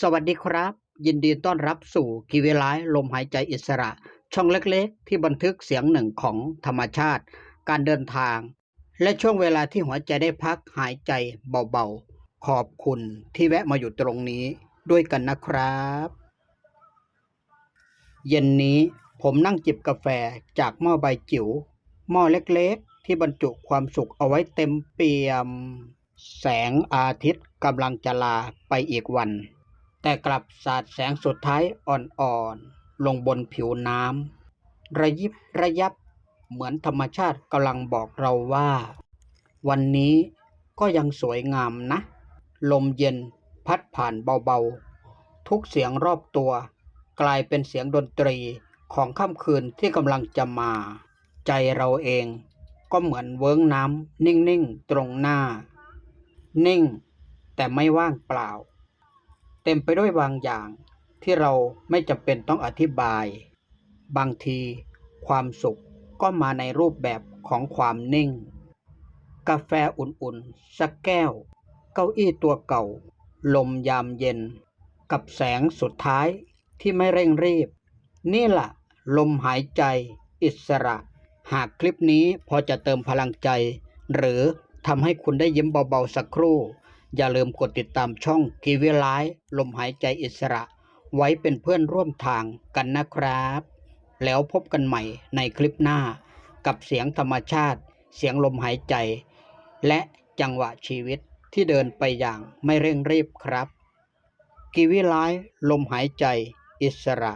สวัสดีครับ ยินดีต้อนรับสู่กีวิไลฟ์ลมหายใจอิสระ ช่องเล็กๆ ที่บันทึกเสียงหนึ่งของธรรมชาติ การเดินทาง และช่วงเวลาที่หัวใจได้พักหายใจเบาๆ ขอบคุณที่แวะมาอยู่ตรงนี้ด้วยกันนะครับ เย็นนี้ผมนั่งจิบกาแฟจากหม้อใบจิ๋วหม้อเล็กๆ ที่บรรจุความสุขเอาไว้เต็มเปี่ยม แสงอาทิตย์กำลังจะลาไปอีกวัน แต่กลับสาดแสงสุดท้ายอ่อนๆ ลงบนผิวน้ำระยิบระยับเหมือนธรรมชาติกำลังบอกเราว่า วันนี้ก็ยังสวยงามนะ ลมเย็นพัดผ่านเบาๆ ทุกเสียงรอบตัว กลายเป็นเสียงดนตรีของค่ำคืนที่กำลังจะมา ใจเราเองก็เหมือนเวิ้งน้ำนิ่งๆ ตรงหน้า นิ่ง แต่ไม่ว่างเปล่า เต็มไปด้วยบางอย่างที่เราไม่จำเป็นต้องอธิบาย บางทีความสุขก็มาในรูปแบบของความนิ่ง กาแฟอุ่นๆ สักแก้ว เก้าอี้ตัวเก่า ลมยามเย็น กับแสงสุดท้ายที่ไม่เร่งรีบ นี่แหละลมหายใจอิสระ หากคลิปนี้พอจะเติมพลังใจ หรือทำให้คุณได้ยิ้มเบาๆสักครู่ อย่าลืมกดติดตามช่องกีวีไลฟ์ลมหายใจอิสระ ไว้เป็นเพื่อนร่วมทางกันนะครับ แล้วพบกันใหม่ในคลิปหน้า กับเสียงธรรมชาติ เสียงลมหายใจ และจังหวะชีวิตที่เดินไปอย่างไม่เร่งรีบครับกีวีไลฟ์ลมหายใจอิสระ